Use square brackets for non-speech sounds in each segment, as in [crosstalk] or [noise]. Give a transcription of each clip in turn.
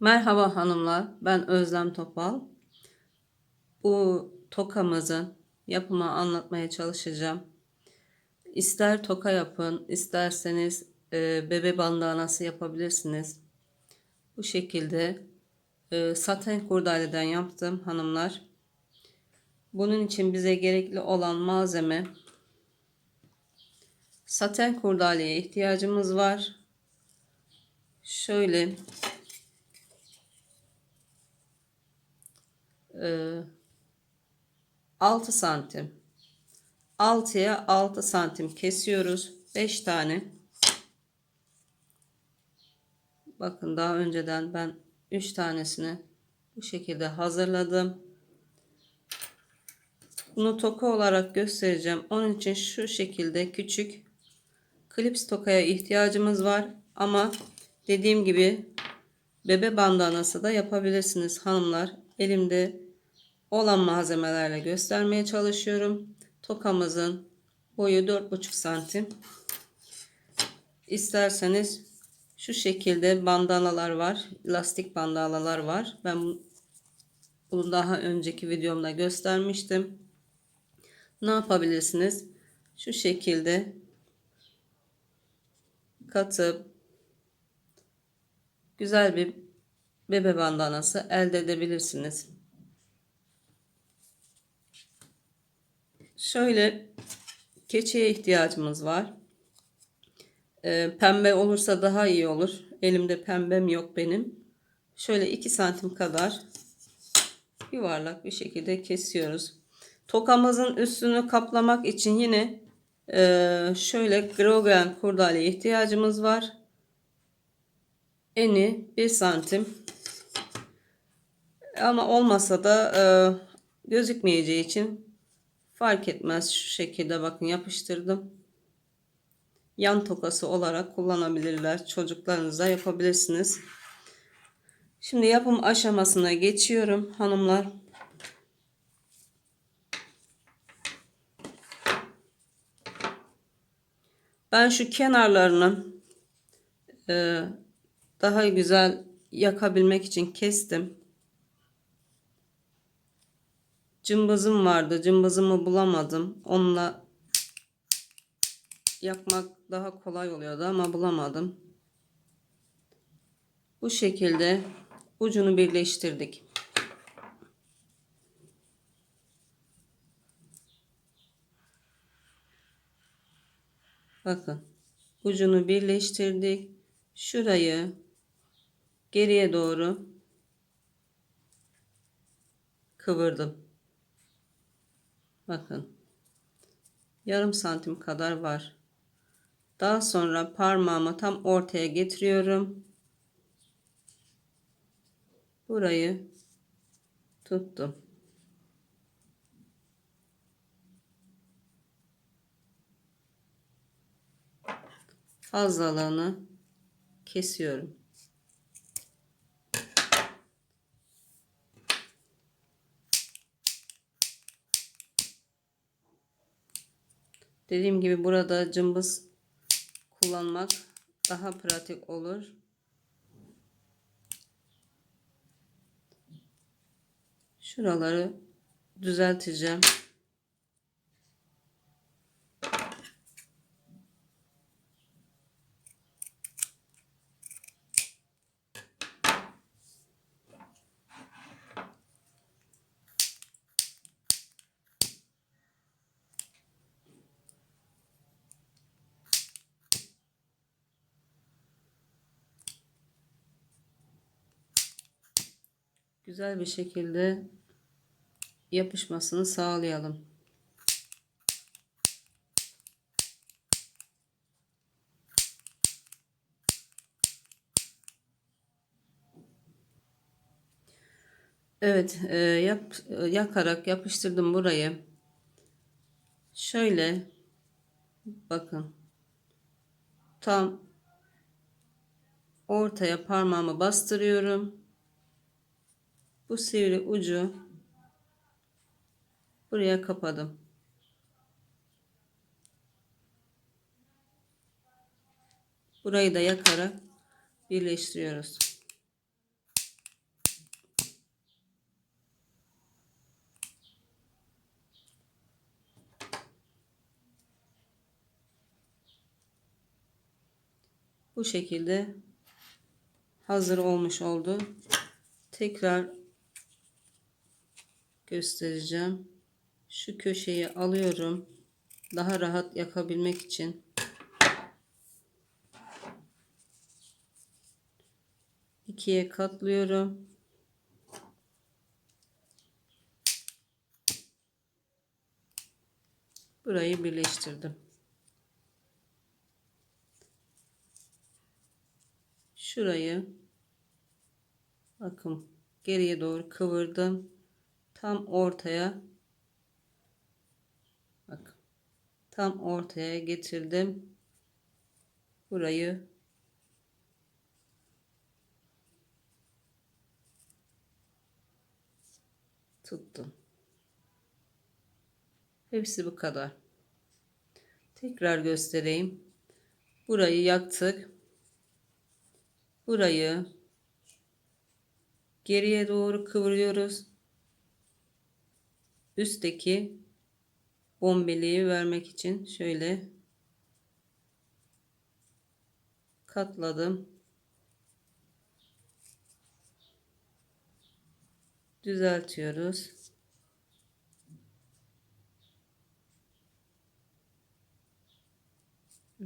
Merhaba hanımlar, ben Özlem Topal. Bu tokamızın yapımı anlatmaya çalışacağım. İster toka yapın, isterseniz e, bebe bandanası yapabilirsiniz. Bu şekilde e, saten kurdaleden yaptım hanımlar. Bunun için bize gerekli olan malzeme saten kurdaleye ihtiyacımız var. Şöyle 6 santim. 6'ya 6 santim kesiyoruz. 5 tane. Bakın daha önceden ben 3 tanesini bu şekilde hazırladım. Bunu toka olarak göstereceğim. Onun için şu şekilde küçük klips tokaya ihtiyacımız var. Ama dediğim gibi bebe bandanası da yapabilirsiniz hanımlar. Elimde olan malzemelerle göstermeye çalışıyorum. Tokamızın boyu 4,5 santim. İsterseniz şu şekilde bandanalar var. Lastik bandanalar var. Ben bunu daha önceki videomda göstermiştim. Ne yapabilirsiniz? Şu şekilde katıp güzel bir bebe bandanası elde edebilirsiniz. Şöyle keçeye ihtiyacımız var. Ee, pembe olursa daha iyi olur. Elimde pembem yok benim. Şöyle 2 santim kadar yuvarlak bir şekilde kesiyoruz. Tokamızın üstünü kaplamak için yine e, şöyle grogan kurdaleye ihtiyacımız var. Eni 1 santim. Ama olmasa da e, gözükmeyeceği için Fark etmez şu şekilde bakın yapıştırdım. Yan tokası olarak kullanabilirler. Çocuklarınıza yapabilirsiniz. Şimdi yapım aşamasına geçiyorum hanımlar. Ben şu kenarlarını e, daha güzel yakabilmek için kestim. Cımbızım vardı. Cımbızımı bulamadım. Onunla yapmak daha kolay oluyordu ama bulamadım. Bu şekilde ucunu birleştirdik. Bakın ucunu birleştirdik. Şurayı geriye doğru kıvırdım. Bakın. Yarım santim kadar var. Daha sonra parmağımı tam ortaya getiriyorum. Burayı tuttum. Fazlalığını kesiyorum. Dediğim gibi burada cımbız kullanmak daha pratik olur. Şuraları düzelteceğim. Güzel bir şekilde yapışmasını sağlayalım. Evet, e, yap, e, yakarak yapıştırdım burayı. Şöyle bakın. Tam ortaya parmağımı bastırıyorum bu sivri ucu buraya kapadım. Burayı da yakarak birleştiriyoruz. Bu şekilde hazır olmuş oldu. Tekrar göstereceğim. Şu köşeyi alıyorum. Daha rahat yakabilmek için. ikiye katlıyorum. Burayı birleştirdim. Şurayı bakın geriye doğru kıvırdım. Tam ortaya bak tam ortaya getirdim. Burayı tuttum. Hepsi bu kadar. Tekrar göstereyim. Burayı yaktık. Burayı geriye doğru kıvırıyoruz. Üstteki bombeliği vermek için şöyle katladım. Düzeltiyoruz.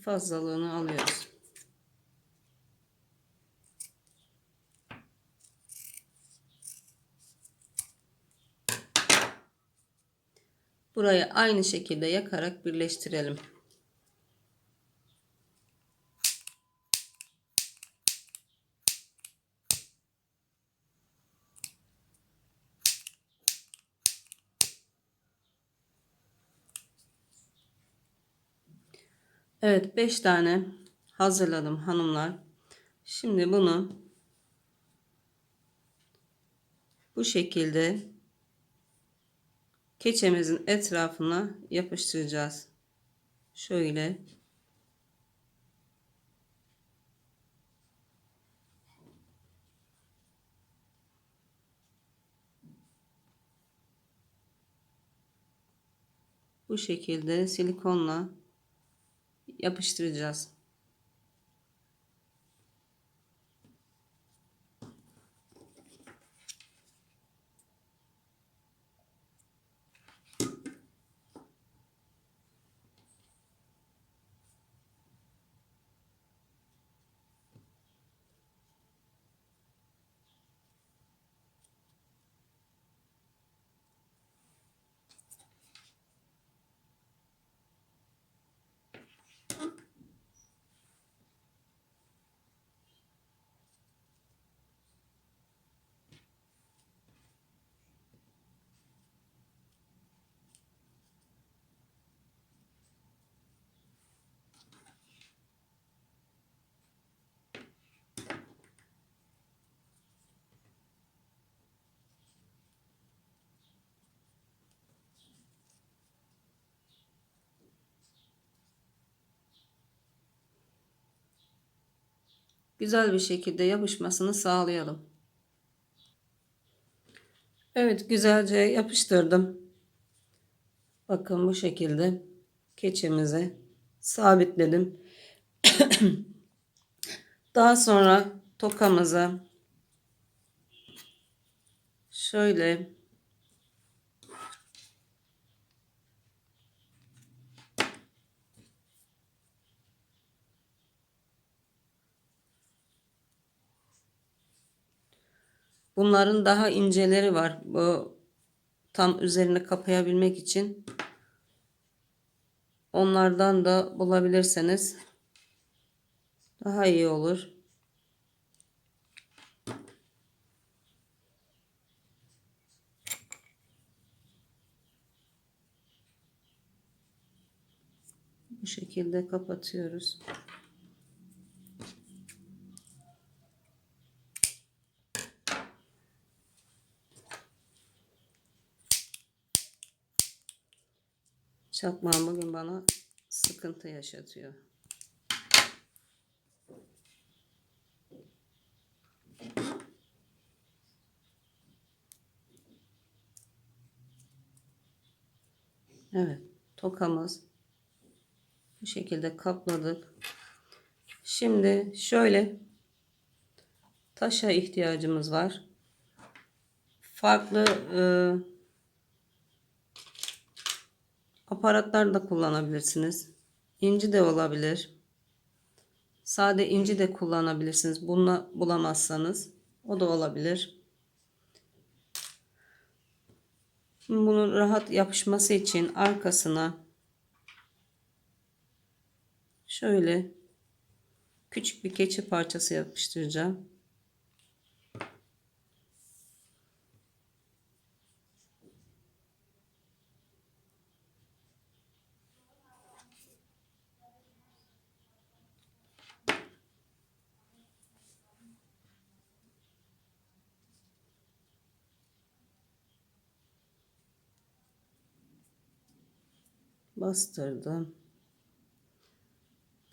Fazlalığını alıyoruz. Burayı aynı şekilde yakarak birleştirelim. Evet 5 tane hazırladım hanımlar. Şimdi bunu bu şekilde keçemizin etrafına yapıştıracağız. Şöyle bu şekilde silikonla yapıştıracağız. Güzel bir şekilde yapışmasını sağlayalım. Evet güzelce yapıştırdım. Bakın bu şekilde keçemizi sabitledim. [coughs] Daha sonra tokamızı şöyle Bunların daha inceleri var. Bu tam üzerine kapayabilmek için onlardan da bulabilirseniz daha iyi olur. Bu şekilde kapatıyoruz. Çakmağım bugün bana sıkıntı yaşatıyor. Evet, tokamız bu şekilde kapladık. Şimdi şöyle taşa ihtiyacımız var. Farklı e, aparatlar da kullanabilirsiniz. İnci de olabilir. Sade inci de kullanabilirsiniz. Bunu bulamazsanız o da olabilir. Bunun rahat yapışması için arkasına şöyle küçük bir keçi parçası yapıştıracağım. Bastırdım.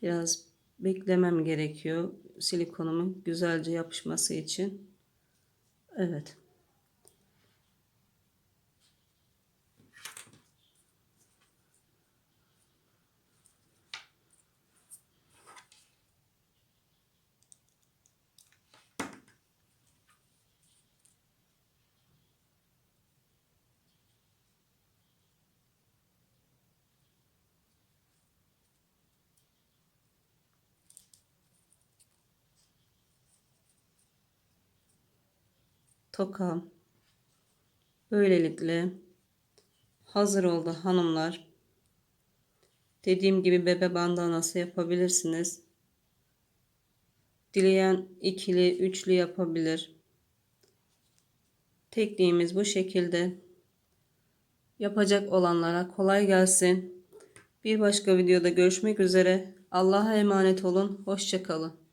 Biraz beklemem gerekiyor silikonumun güzelce yapışması için. Evet. Tokam böylelikle hazır oldu hanımlar. Dediğim gibi bebe bandanası yapabilirsiniz. Dileyen ikili, üçlü yapabilir. Tekniğimiz bu şekilde. Yapacak olanlara kolay gelsin. Bir başka videoda görüşmek üzere. Allah'a emanet olun. Hoşçakalın.